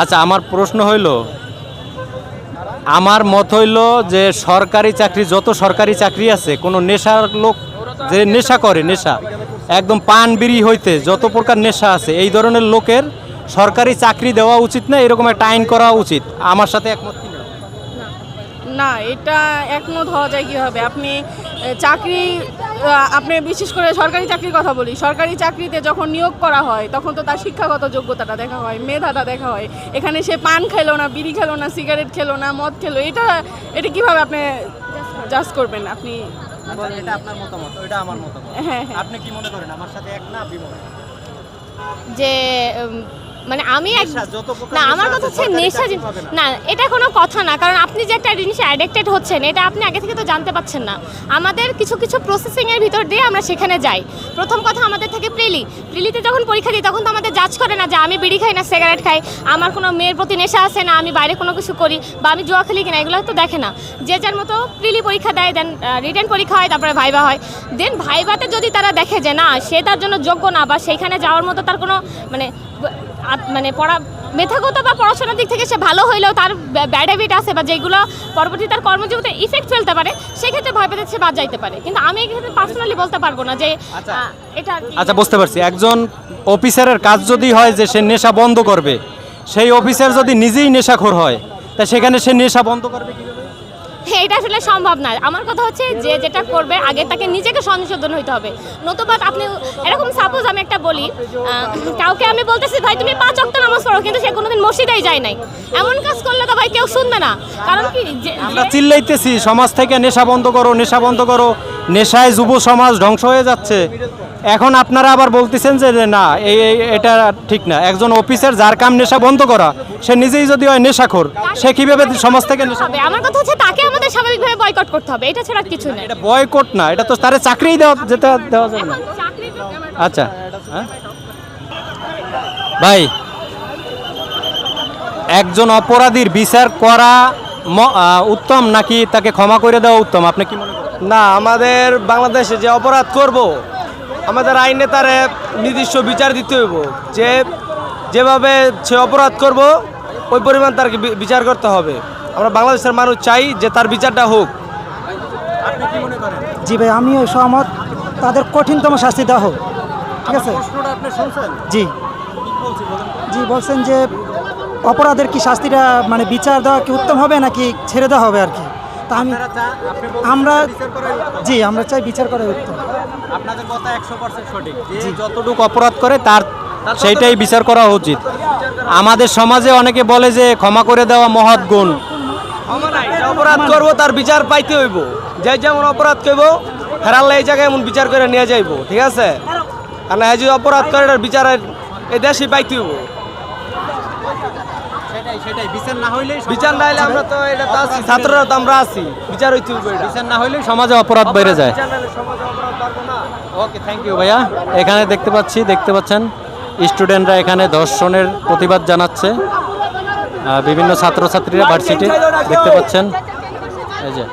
আচ্ছা আমার প্রশ্ন হইল, আমার মত হইল যে সরকারি চাকরি, যত সরকারি চাকরি আছে, কোনো নেশার লোক যে নেশা করে, নেশা, একদম পান বিড়ি হইতে যত প্রকার নেশা আছে, এই ধরনের লোকের সরকারি চাকরি দেওয়া উচিত না, এরকম একটা আইন করা উচিত। আমার সাথে একমত না, এটা একমত হওয়া যায় কীভাবে? আপনি চাকরি আপনি বিশেষ করে সরকারি চাকরির কথা বলি সরকারি চাকরিতে যখন নিয়োগ করা হয় তখন তো তার শিক্ষাগত যোগ্যতাটা দেখা হয় মেধাটা দেখা হয়। এখানে সে পান খেলো না বিড়ি খেলো না সিগারেট খেলো না মদ খেলো এটা এটা কীভাবে আপনি জাজ করবেন? আপনি এটা আপনার মতামত এটা আমার মতামত। হ্যাঁ হ্যাঁ। আপনি কি মনে করেন? আমার সাথে এক না বিমত যে মানে আমি না আমার কথা হচ্ছে নেশা জিনিস- না। এটা কোনো কথা না কারণ আপনি যে একটা জিনিসে অ্যাডিক্টেড হচ্ছেন এটা আপনি আগে থেকে তো জানতে পাচ্ছেন না। আমাদের কিছু কিছু প্রসেসিংয়ের ভিতর দিয়ে আমরা সেখানে যাই। প্রথম কথা আমাদের থেকে প্রিলি। প্রিলিতে যখন পরীক্ষা দিই তখন তো আমাদের জাজ করে না যে আমি বিড়ি খাই না সিগারেট খাই। আমার কোনো মেয়ের প্রতি নেশা আছে না আমি বাইরে কোনো কিছু করি বা আমি জুয়া খেলি কিনা এগুলো তো দেখে না। যে যার মতো প্রিলি পরীক্ষা দেয় দেন রিটার্ন পরীক্ষা হয় তারপরে ভাইবা হয়। দেন ভাইবাতে যদি তারা দেখে যে না সে তার জন্য যোগ্য না বা সেইখানে যাওয়ার মতো তার কোনো মানে মানে পড়া মেধাগত বা পড়াশোনার দিক থেকে সে ভালো হইলেও তার ব্যাড হ্যাবিট আছে বা যেগুলো পরবর্তী তার কর্মজীবনে ইফেক্ট ফেলতে পারে সেক্ষেত্রে ভয় পেতে সে বাদ যাইতে পারে। কিন্তু আমি এক্ষেত্রে পার্সোনালি বলতে পারব না যে আচ্ছা। এটা আচ্ছা বুঝতে পারছি। একজন অফিসারের কাজ যদি হয় যে সে নেশা বন্ধ করবে সেই অফিসার যদি নিজেই নেশাখোর হয় তা সেখানে সে নেশা বন্ধ করবে কীভাবে? এটা আসলে সম্ভব না। আমার কথা হচ্ছে যে যেটা করবে, আগে তাকে নিজেকে সংশোধন হইতে হবে। নতুবা আপনি, এরকম সাপোজ আমি একটা বলি কাউকে আমি বলতেছি, ভাই, তুমি পাঁচ অক্ট নামাজ পড়ো, কিন্তু সে কোনোদিন মসজিদেই যায় নাই। এমন কাজ করলে তো ভাই কেউ শুনবে না। কারণ কি আমরা চিল্লাইতেছি, সমাজ থেকে নেশা বন্ধ করো, নেশা বন্ধ করো, নেশায় যুব সমাজ ধ্বংস হয়ে যাচ্ছে। এখন আপনারা আবার বলতেছেন যে না এই এটা ঠিক না। একজন অফিসার যার কাম নেশা বন্ধ করা সে নিজেই যদি হয় নেশাখোর সে কীভাবে সমাজ থেকে আমার কথা হচ্ছে তাকে আমাদের স্বাভাবিকভাবে বয়কট করতে হবে। এটা ছাড়া কিছু নেই এটা বয়কট না এটা তো তারে চাকরিই দেওয়া যেতে দেওয়া যাবে না। আচ্ছা হ্যাঁ? ভাই একজন অপরাধীর বিচার করা উত্তম নাকি তাকে ক্ষমা করে দেওয়া উত্তম? আপনি কি মনে করেন? না আমাদের বাংলাদেশে যে অপরাধ করব আমাদের আইনে তারে নির্দিষ্ট বিচার দিতে হইব। যে যেভাবে সে অপরাধ করব ওই পরিমাণ তার বি- বিচার করতে হবে। আমরা বাংলাদেশের মানুষ চাই যে তার বিচারটা হোক। আপনি কি মনে করেন? জি ভাই আমিও সহমত। তাদের কঠিনতম শাস্তি দেওয়া হোক। ঠিক আছে? প্রশ্নটা আপনি শুনছেন? জি। জি বলছেন যে অপরাধের কি শাস্তিটা মানে বিচার দেওয়া কি উত্তম হবে নাকি ছেড়ে দেওয়া হবে আর কি? তা আমি আমরা জি আমরা চাই বিচার করা উত্তম। আপনাদের কথা একশো পার্সেন্ট সঠিক। যে যতটুকু অপরাধ করে তার সেইটাই বিচার করা উচিত। আমাদের সমাজে অনেকে বলে যে ক্ষমা করে দেওয়া মহৎ গুণ। অপরাধ করব তার বিচার পাইতে হইব। যে যেমন অপরাধ করব হেরাল্লা এই জায়গায় এমন বিচার করে নিয়ে যাইব ঠিক আছে? আর না যদি অপরাধ করে এটার বিচার এই দেশে পাইতে হইব। সেটাই সেটাই বিচার না হইলে বিচার না হলে আমরা তো এটা তো আছি ছাত্ররা তো আমরা আছি বিচার হইতে হইব বিচার না হইলে সমাজে অপরাধ বেড়ে যায় বিচার না হলে সমাজে অপরাধ বাড়বো না ওকে থ্যাংক ইউ ভাইয়া। এখানে দেখতে পাচ্ছি দেখতে পাচ্ছেন স্টুডেন্টরা এখানে ধর্ষণের প্রতিবাদ জানাচ্ছে। বিভিন্ন ছাত্রছাত্রীরা ভার্সিটি দেখতে পাচ্ছেন। এই যে।